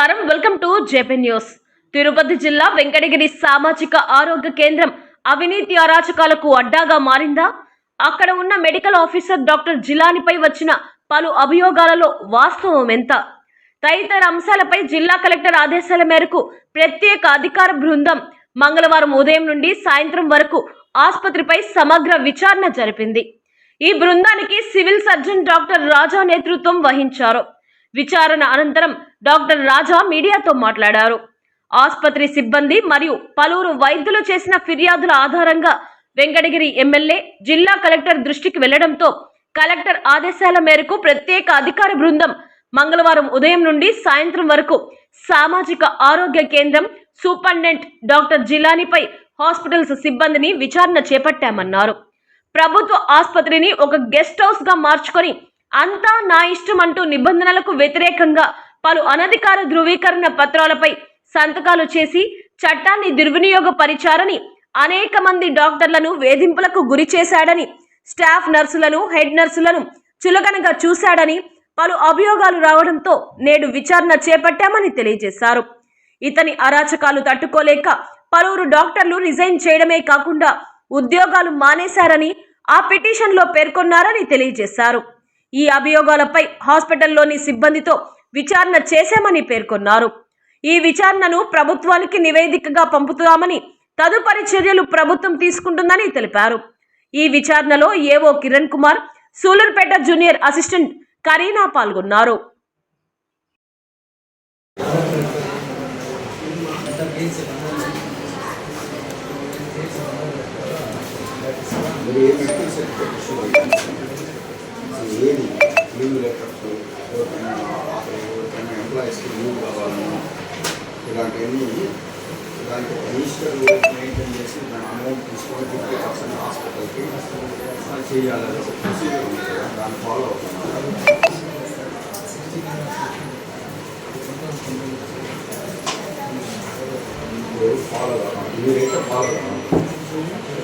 నమస్కారం. Welcome to JP news. Tirupati జిల్లా వెంకటగిరి సామాజిక ఆరోగ్య కేంద్రం అవినీతి అరాచకాలకు అడ్డాగా మారిందా? అక్కడ ఉన్న మెడికల్ ఆఫీసర్ డాక్టర్ జిలానిపై వచ్చిన పలు అభియోగాలలో వాస్తవం ఎంత? తదితర అంశాలపై జిల్లా కలెక్టర్ ఆదేశాల మేరకు ప్రత్యేక అధికార బృందం మంగళవారం ఉదయం నుండి సాయంత్రం వరకు ఆసుపత్రిపై సమగ్ర విచారణ జరిపింది. ఈ బృందానికి సివిల్ సర్జన్ డాక్టర్ రాజా నేతృత్వం వహించారు. విచారణ అనంతరం డాక్టర్ రాజా మీడియాతో మాట్లాడారు. ఆసుపత్రి సిబ్బంది మరియు పలువురు వైద్యులు చేసిన ఫిర్యాదుల ఆధారంగా వెంకటగిరి ఎమ్మెల్యే జిల్లా కలెక్టర్ దృష్టికి వెళ్ళడంతో కలెక్టర్ ఆదేశాల మేరకు ప్రత్యేక అధికార బృందం మంగళవారం ఉదయం నుండి సాయంత్రం వరకు సామాజిక ఆరోగ్య కేంద్రం సూపరింటెండెంట్ డాక్టర్ జిలానిపై హాస్పిటల్స్ సిబ్బందిని విచారణ చేపట్టామన్నారు. ప్రభుత్వ ఆసుపత్రిని ఒక గెస్ట్ హౌస్గా మార్చుకొని అంతా నా ఇష్టం అంటూ నిబంధనలకు వ్యతిరేకంగా పలు అనధికార ధృవీకరణ పత్రాలపై సంతకాలు చేసి చట్టాన్ని దుర్వినియోగపరిచారని అనేక మంది డాక్టర్లను వేధింపులకు గురి చేశాడని స్టాఫ్ నర్సులను హెడ్ నర్సులను చులకనగా చూశాడని పలు అభియోగాలు రావడంతో నేడు విచారణ చేపట్టామని తెలియజేశారు. ఇతని అరాచకాలు తట్టుకోలేక పలువురు డాక్టర్లు రిజైన్ చేయడమే కాకుండా ఉద్యోగాలు మానేశారని ఆ పిటిషన్లో పేర్కొన్నారని తెలియజేశారు. ఈ అభియోగాలపై హాస్పిటల్లోని సిబ్బందితో విచారణ చేశామని పేర్కొన్నారు. ఈ విచారణను ప్రభుత్వానికి నివేదికగా పంపుతామని తదుపరి చర్యలు ప్రభుత్వం తీసుకుంటుందని తెలిపారు. ఈ విచారణలో AO Kiran Kumar Sullurpeta junior assistant Kareena పాల్గొన్నారు. ఏది? లీవ్ లెటర్స్ ఎవరికైనా ఎవరికైనా ఎంప్లాయీస్కి లీవ్ కావాలన్నా ఇలాంటివన్నీ దానికి రిజిస్టర్ మెయింటైన్ చేసి దాని అమౌంట్ తీసుకొని ఫిఫ్టీ పర్సెంట్ హాస్పిటల్కి చేయాలని ఒక ప్రొసీజర్ ఉంది కదా దాన్ని ఫాలో అవుతున్నారు ఫాలో కావాలి మీరైతే ఫాలో కావాలి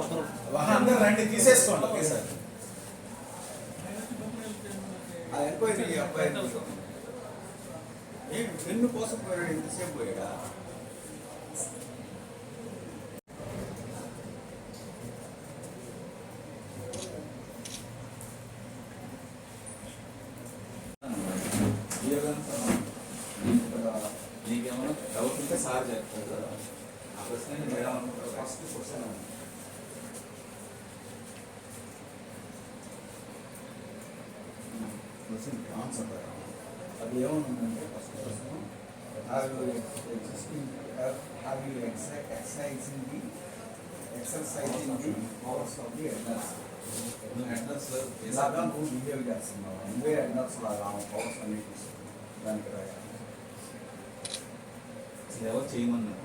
ఒకరు అందరూ రండి తీసేసుకోండి ఒకేసారి. ఎంక్వైరీ అబ్బాయి ఏం పెన్ను కోసం పోయాడు ఇంతసేపు పోయాడా? నీకేమైనా డౌట్ ఉంటే సార్ చెప్తాడు. ఆ ప్రశ్న ఫస్ట్ క్వశ్చన్ క్వశ్చన్ ఆన్సర్ అది. ఏమవుతుందంటే first question have you existing have you exercising the exercising the powers of the head nurse నువ్వు హెడ్నర్స్ ఇలాగా నువ్వు బిహేవ్ చేస్తున్నావు. నువ్వే ఎడ్నర్స్ లాగా పవర్స్ అన్ని తీసుకున్నావు. దానికి రాయాలి. ఎవరు చేయమన్నారు?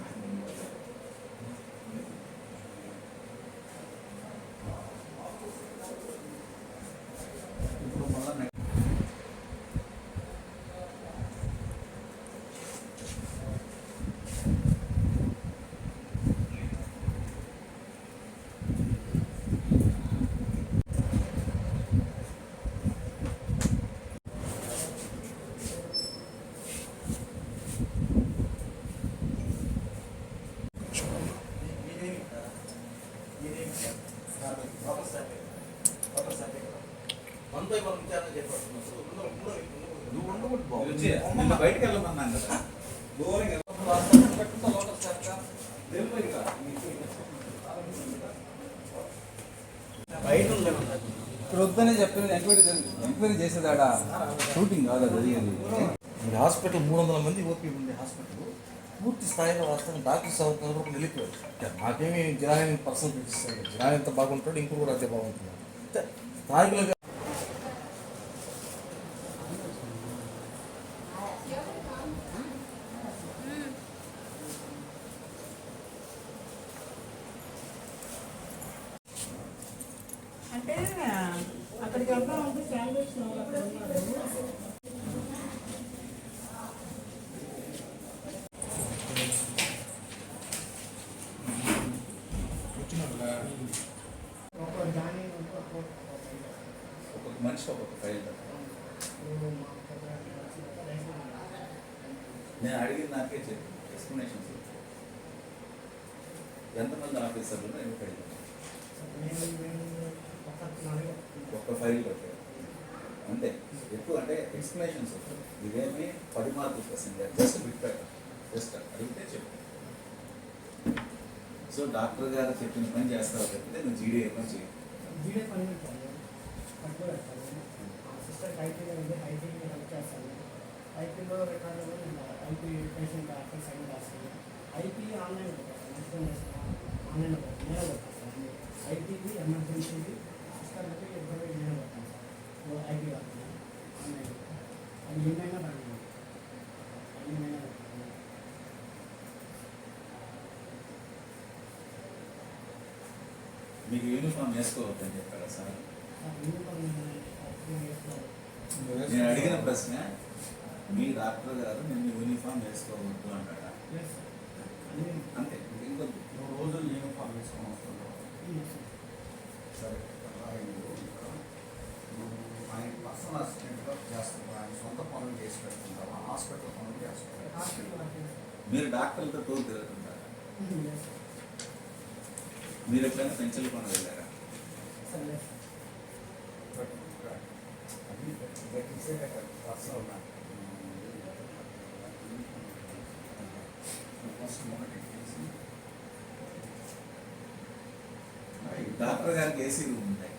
బయటకు వెళ్ళమన్నాను. కదా. దూరంగా బయట ఉండేమన్నా ఇప్పుడు వద్దనే చెప్పింది ఎంక్వైరీ ఎంక్వైరీ చేసేదాడా? షూటింగ్ కాదు అది జరిగేది మీరు హాస్పిటల్ మూడు వందల మంది ఓపీ ఉంది హాస్పిటల్ పూర్తి స్థాయిలో వాస్తవం డాక్టర్స్ అవుతున్నారు కూడా వెళ్ళిపోయారు. నాకేమి జనాన్ని పర్సనల్ పిలిపిస్తారు జనాన్ని ఎంత బాగుంటాడు ఇంకో కూడా అంతే బాగుంటున్నాడు అంతే స్థానికులుగా అంటే అక్కడికి వెళ్దాం అంటే క్యాండిడేట్స్ అక్కడ ఉన్నారు ఒక దాని ఒక ఒక్కొక్క మనిషి ఒక్కొక్క ఫైల్ నేను అడిగిన నాకే చెప్పి. ఎక్స్ప్లెనేషన్స్ ఎంతమంది ఆఫీసర్లు ఎన్ని ఫైల్ ఒక్క ఫైల్ పెట్టారు అంతే. ఎక్కువ అంటే ఎక్స్ప్లెనేషన్స్ ఇదేమి పది మార్కులు జస్ట్ బిట్ జస్ట్ అడిగితే చెప్పు. సో డాక్టర్ గారు చెప్పిన పని చేస్తావు చెప్తే నువ్వు జీడీఏ పని చేయి వీడియో పని సిస్టర్ ఐపీలో ఉంది ఐపీకి హెల్ప్ చేస్తాను. ఐపీలో రికార్డులో ఐపీ పేషెంట్ ఆఫర్ సైన్ రాస్తాను. ఐపీ ఆన్లైన్ ఆన్లైన్ నేనే పెట్టాను ఐపీకి ఎమర్జెన్సీకి సిస్టర్కి ఇద్దరు నేనే పెట్టాను ఐపీ ఆన్లైన్. అది ఏమైనా మీకు యూనిఫామ్ వేసుకోవద్దని చెప్పారా సార్? నేను అడిగిన ప్రశ్న మీ డాక్టర్ గారు నిన్ను యూనిఫామ్ వేసుకోవద్దు అన్నీ అంతే ఇంకొద్దు. రోజులు యూనిఫామ్ వస్తున్నాం సరే ఆయన ఆయన పర్సనల్ అసిస్టెంట్గా చేస్తున్నాం ఆయన సొంత పనులు చేసి హాస్పిటల్ పనులు మీరు డాక్టర్లతో తోడు తిరుగుతుంటారా? మీరు ఎప్పుడైనా ఫస్ట్ మొదటి డాక్టర్ గారికి ఏసీ రూమ్ ఉంటాయి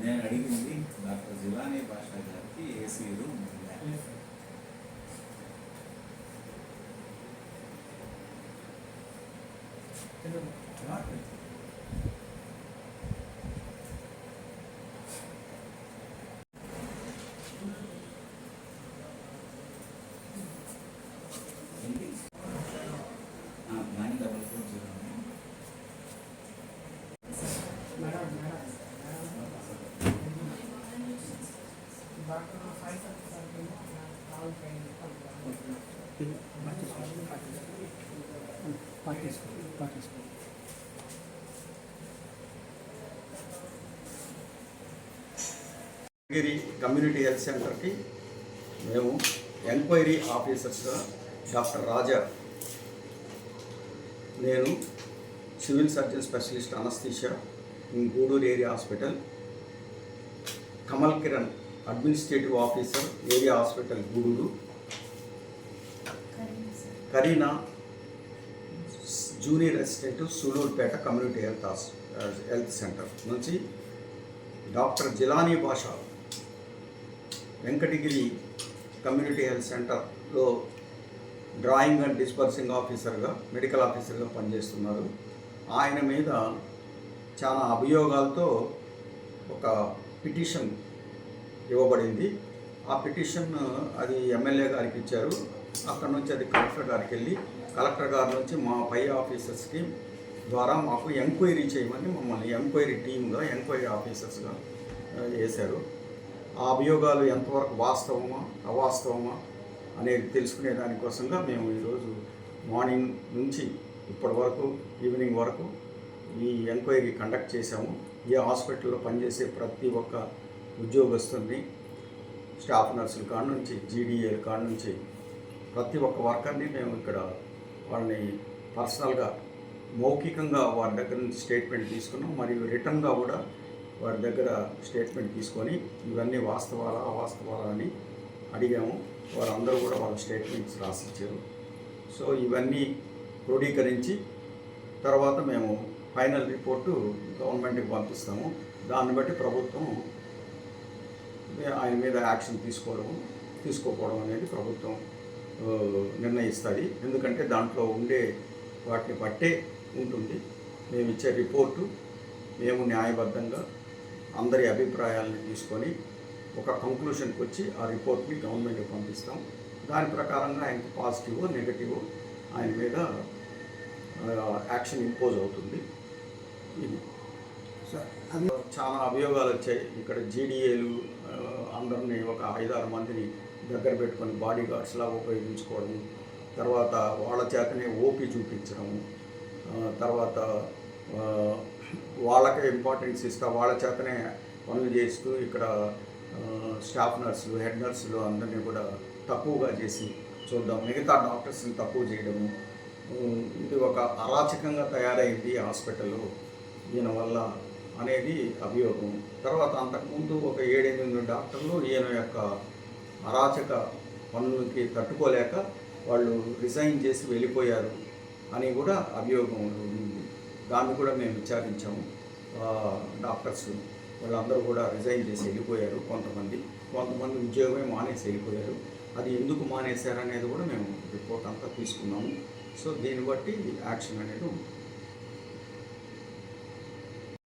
నేను అడిగింది డాక్టర్ జిలానీ భాష గారికి ఏసీ 真的主 then. గిరి కమ్యూనిటీ హెల్త్ సెంటర్కి మేము ఎంక్వైరీ ఆఫీసర్స్గా డాక్టర్ రాజా నేను civil surgeon specialist anaesthesia in Gudur area hospital Kamal Kiran administrative officer area hospital Gudur Kareena junior assistant Sullurpeta community health health centre నుంచి doctor Jilani Basha Venkatagiri community health సెంటర్లో drawing and disbursing ఆఫీసర్గా medical ఆఫీసర్గా పనిచేస్తున్నారు. ఆయన మీద చాలా అభియోగాలతో ఒక petition ఇవ్వబడింది. ఆ పిటిషన్ అది ఎమ్మెల్యే గారికి ఇచ్చారు. అక్కడ నుంచి అది కలెక్టర్ గారికి వెళ్ళి కలెక్టర్ గారి నుంచి మా పై ఆఫీసర్స్కి ద్వారా మాకు ఎంక్వైరీ చేయమని మమ్మల్ని ఎంక్వైరీ టీమ్గా ఎంక్వైరీ ఆఫీసర్స్గా వేశారు. ఆ అభియోగాలు ఎంతవరకు వాస్తవమా అవాస్తవమా అనేది తెలుసుకునే దానికోసంగా మేము ఈరోజు మార్నింగ్ నుంచి ఇప్పటి వరకు ఈవినింగ్ వరకు ఈ ఎంక్వైరీ కండక్ట్ చేశాము. ఈ హాస్పిటల్లో పనిచేసే ప్రతి ఒక్క ఉద్యోగస్తుల్ని స్టాఫ్ నర్సుల కాడ నుంచి జీడీఏల కాడ నుంచి ప్రతి ఒక్క వర్కర్ని మేము ఇక్కడ వాళ్ళని పర్సనల్గా మౌఖికంగా వారి దగ్గర నుంచి స్టేట్మెంట్ తీసుకున్నాం. మరియు రిటర్న్గా కూడా వారి దగ్గర స్టేట్మెంట్ తీసుకొని ఇవన్నీ వాస్తవాలా అవాస్తవాలా అని అడిగాము. వారందరూ కూడా వాళ్ళ స్టేట్మెంట్స్ రాసిచ్చారు. సో ఇవన్నీ క్రోడీకరించి తర్వాత మేము ఫైనల్ రిపోర్టు గవర్నమెంట్కి పంపిస్తాము. దాన్ని బట్టి ప్రభుత్వం ఆయన మీద యాక్షన్ తీసుకోవడం తీసుకోకపోవడం అనేది ప్రభుత్వం నిర్ణయిస్తుంది. ఎందుకంటే దాంట్లో ఉండే వాటిని బట్టే ఉంటుంది. మేము ఇచ్చే రిపోర్టు మేము న్యాయబద్ధంగా అందరి అభిప్రాయాలను తీసుకొని ఒక కంక్లూషన్కి వచ్చి ఆ రిపోర్ట్ని గవర్నమెంట్కి పంపిస్తాం. దాని ప్రకారంగా ఆయనకు పాజిటివ్ నెగటివ్ ఆయన మీద యాక్షన్ ఇంపోజ్ అవుతుంది. ఇది. సార్ చాలా అభియోగాలు వచ్చాయి. ఇక్కడ జీడీఏలు అందరినీ ఒక ఐదారు మందిని దగ్గర పెట్టుకొని బాడీ గార్డ్స్లా ఉపయోగించుకోవడం తర్వాత వాళ్ళ చేతనే ఓపీ చూపించడం తర్వాత వాళ్ళకే ఇంపార్టెన్స్ ఇస్తా వాళ్ళ చేతనే పనులు చేస్తూ ఇక్కడ స్టాఫ్ నర్సులు హెడ్ నర్సులు అందరినీ కూడా తక్కువగా చేసి చూద్దాం. మిగతా డాక్టర్స్ని తక్కువ చేయడము ఇది ఒక అరాచకంగా తయారైంది హాస్పిటల్ దీనివల్ల వల్ల అనేది అభియోగం. తర్వాత అంతకుముందు ఒక ఏడెనిమిది డాక్టర్లు ఈయన యొక్క అరాచక పనులకి తట్టుకోలేక వాళ్ళు రిజైన్ చేసి వెళ్ళిపోయారు అని కూడా అభియోగం ఉంది. దాన్ని కూడా మేము విచారించాము. డాక్టర్స్ వాళ్ళందరూ కూడా రిజైన్ చేసి వెళ్ళిపోయారు కొంతమంది. కొంతమంది ఉద్యోగమే మానేసి వెళ్ళిపోయారు. అది ఎందుకు మానేశారు అనేది కూడా మేము రిపోర్ట్ అంతా తీసుకున్నాము. సో దీన్ని బట్టి యాక్షన్ అనేది ఉంటుంది.